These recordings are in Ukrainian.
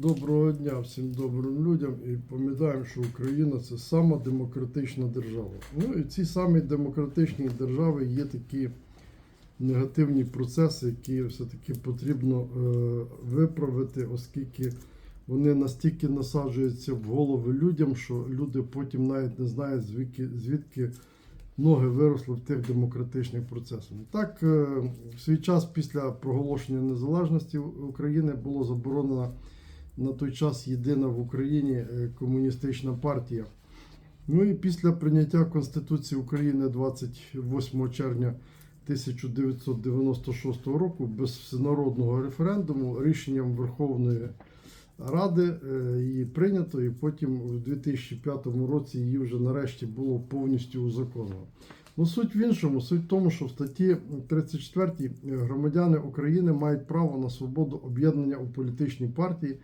Доброго дня всім добрим людям і пам'ятаємо, що Україна це сама демократична держава. Ну і в цій самій демократичній державі є такі негативні процеси, які все-таки потрібно е, виправити, оскільки вони настільки насаджуються в голови людям, що люди потім навіть не знають, звідки, звідки ноги виросли в тих демократичних процесах. Так, е, в свій час після проголошення незалежності України було заборонено на той час єдина в Україні е, комуністична партія. Ну і після прийняття Конституції України 28 червня 1996 року без всенародного референдуму рішенням Верховної Ради е, її прийнято, і потім у 2005 році її вже нарешті було повністю узаконено. Ну, суть в іншому, суть в тому, що в статті 34 громадяни України мають право на свободу об'єднання у політичній партії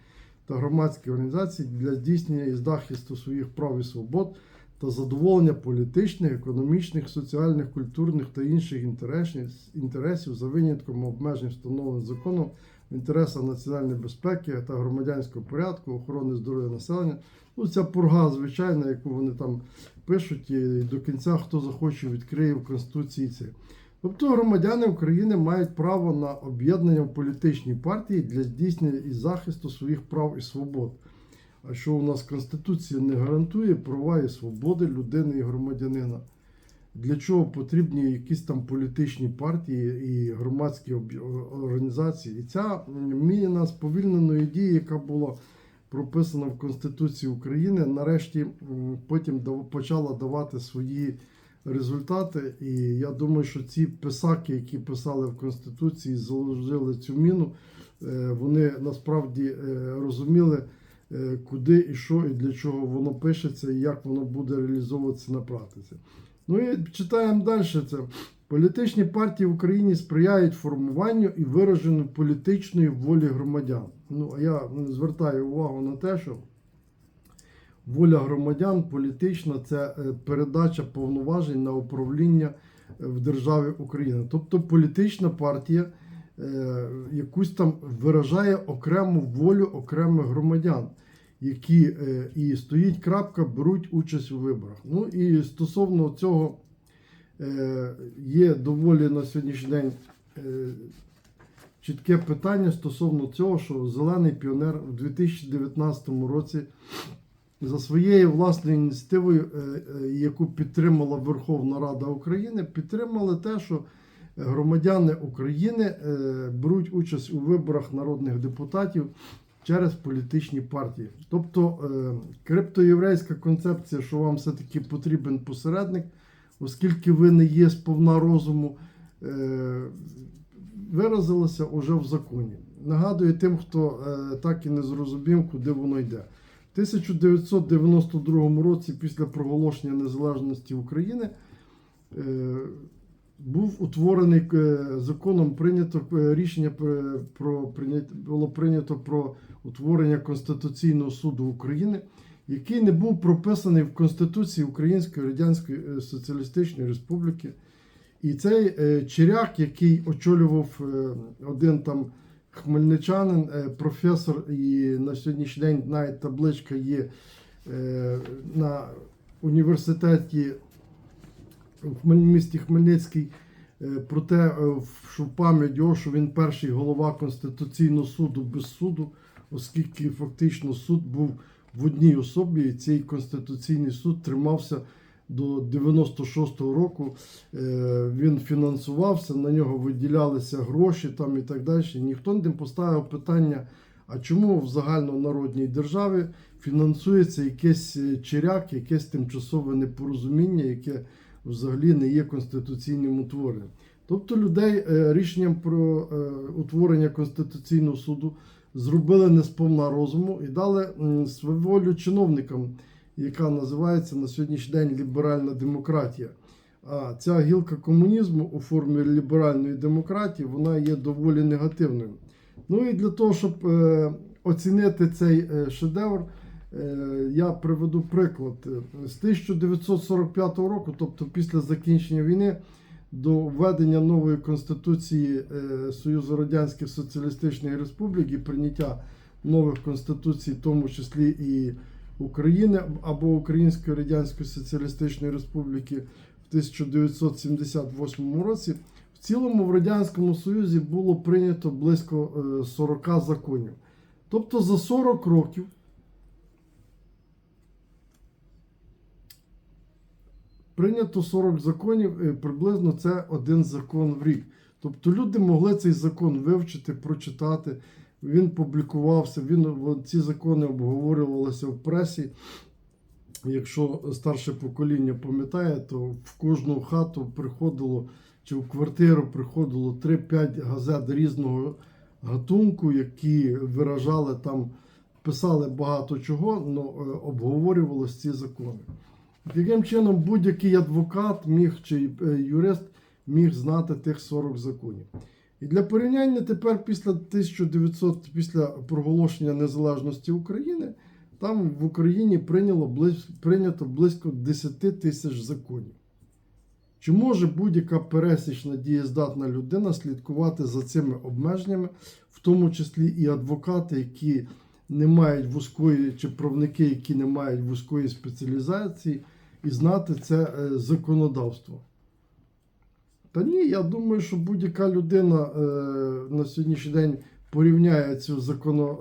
та громадські організації для здійснення і захисту своїх прав і свобод та задоволення політичних, економічних, соціальних, культурних та інших інтересів, інтересів за винятком обмежень, встановлених законом в інтересах національної безпеки та громадянського порядку, охорони здоров'я населення. Ну, ця пурга, звичайна, яку вони там пишуть, і до кінця хто захоче відкриє в Конституції це. Тобто громадяни України мають право на об'єднання в політичній партії для здійснення і захисту своїх прав і свобод. А що у нас Конституція не гарантує права і свободи людини і громадянина? Для чого потрібні якісь там політичні партії і громадські організації? І ця міна сповільненої дії, яка була прописана в Конституції України, нарешті потім почала давати свої результати. І я думаю, що ці писаки, які писали в Конституції, заложили цю міну, е, вони насправді е, розуміли, е, куди і що, і для чого воно пишеться, і як воно буде реалізовуватися на практиці. Ну і читаємо далі це. Політичні партії в Україні сприяють формуванню і вираженню політичної волі громадян. Ну, а я звертаю увагу на те, що воля громадян політична це е, передача повноважень на управління е, в державі Україна. Тобто політична партія е, якусь там виражає окрему волю окремих громадян, які і стоїть крапка, беруть участь у виборах. Ну і стосовно цього є доволі на сьогоднішній день. Чітке питання стосовно цього, що зелений піонер у 2019 році за своєю власною ініціативою, е, е, яку підтримала Верховна Рада України, підтримали те, що громадяни України е, беруть участь у виборах народних депутатів через політичні партії. Тобто криптоєврейська концепція, що вам все-таки потрібен посередник, оскільки ви не є сповна розуму, виразилася уже в законі. Нагадую тим, хто так і не зрозумів, куди воно йде. В 1992 році, після проголошення незалежності України, е, був утворений е, законом прийнято е, рішення про- було прийнято про утворення Конституційного суду України, який не був прописаний в Конституції Української Радянської Соціалістичної Республіки. І цей черяк, який очолював один там хмельничанин, е, професор, і на сьогоднішній день навіть табличка є е, на університеті в місті Хмельницький е, про те, що в пам'ять його, що він перший голова Конституційного суду без суду, оскільки фактично суд був в одній особі, і цей Конституційний суд тримався до 96-го року. Е, Він фінансувався, на нього виділялися гроші там і так далі. Ніхто не поставив питання, а чому в загальнонародній державі фінансується якийсь е, черяк, якесь тимчасове непорозуміння, яке взагалі не є конституційним утворенням. Тобто людей е, рішенням про утворення Конституційного суду зробили не сповна розуму і дали м, сваволю чиновникам, яка називається на сьогоднішній день ліберальна демократія. А ця гілка комунізму у формі ліберальної демократії вона є доволі негативною. Ну і для того, щоб е, оцінити цей е, шедевр, е, я приведу приклад. З 1945 року, тобто після закінчення війни, до введення нової конституції Союзу Радянських Соціалістичних Республік і прийняття нових конституцій, в тому числі і України або Української Радянської Соціалістичної Республіки в 1978 році. В цілому в Радянському Союзі було прийнято близько е, 40 законів. Тобто за 40 років прийнято 40 законів, е, приблизно це один закон в рік. Тобто люди могли цей закон вивчити, прочитати. Він публікувався, він, ці закони обговорювалися в пресі. Якщо старше покоління пам'ятає, то в кожну хату приходило чи в квартиру приходило 3-5 газет різного гатунку, які виражали там, писали багато чого, але обговорювалися ці закони. Таким чином, будь-який адвокат міг чи е, юрист міг знати тих 40 законів. І для порівняння тепер після 1900, після проголошення незалежності України, там в Україні прийняло прийнято близько 10 тисяч законів. Чи може будь-яка пересічна дієздатна людина слідкувати за цими обмеженнями, в тому числі і адвокати, які не мають вузької, чи правники, які не мають вузької спеціалізації, і знати це е, законодавство? Та ні, я думаю, що будь-яка людина е, на сьогоднішній день порівняє цю законо,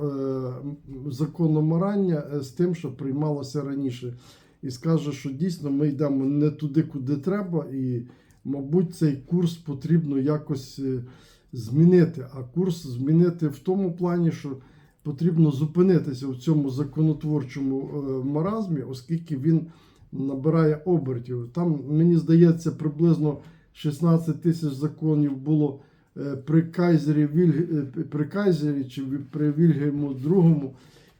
е, закономарання е, з тим, що приймалося раніше, і скаже, що дійсно ми йдемо не туди, куди треба, і, мабуть, цей курс потрібно якось е, змінити. А курс змінити в тому плані, що потрібно зупинитися в цьому законотворчому е, маразмі, оскільки він набирає обертів. Там, мені здається, приблизно 16 тисяч законів було е, при Кайзері, е, при Кайзері чи при Вільгельму II,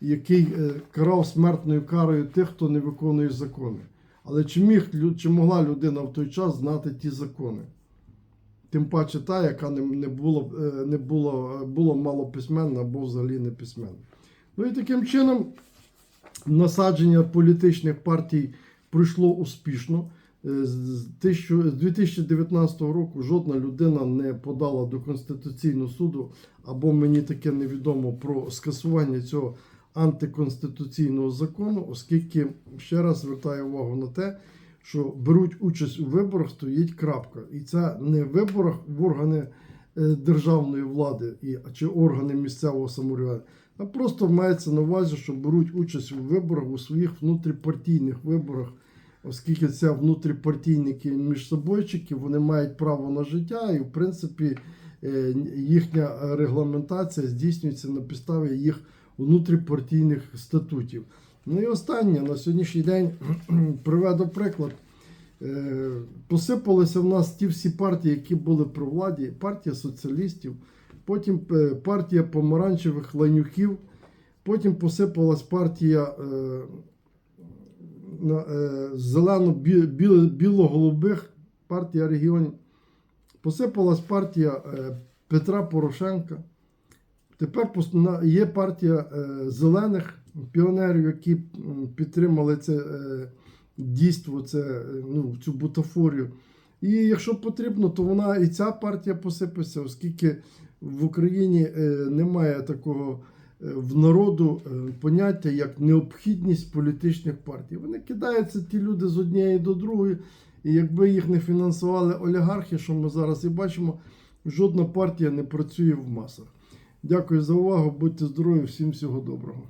який е, карав смертною карою тих, хто не виконує закони. Але чи, міг, чи могла людина в той час знати ті закони? Тим паче та, яка не, не було, не було, було малописьменна або взагалі не письменна. Ну і таким чином насадження політичних партій пройшло успішно. Е, З з тисячу- з 2019 року жодна людина не подала до Конституційного суду, або мені таке невідомо про скасування цього антиконституційного закону, оскільки ще раз звертаю увагу на те, що беруть участь у виборах, стоїть крапка. І це не в виборах в органи е, державної влади і, чи органи місцевого самоврядування. А просто мається на увазі, що беруть участь у виборах у своїх внутріпартійних виборах, оскільки це внутріпартійники між собойчики, вони мають право на життя, і в принципі е, їхня регламентація здійснюється на підставі їх внутріпартійних статутів. Ну і останнє на сьогоднішній день приведу приклад. Е, Посипалися в нас ті всі партії, які були при владі, партія соціалістів, потім е, партія помаранчевих ланюків, потім посипалась партія зелено-біло-голубих, партія регіонів, посипалась партія е, Петра Порошенка. Тепер є партія е, зелених піонерів, які підтримали це е, дійство, це, е, ну, цю бутафорію. І якщо потрібно, то вона і ця партія посипеться, оскільки в Україні е, немає такого е, в народу е, поняття як необхідність політичних партій. Вони кидаються ті люди з однієї до другої, і якби їх не фінансували олігархи, що ми зараз і бачимо, жодна партія не працює в масах. Дякую за увагу, будьте здорові, всім всього доброго.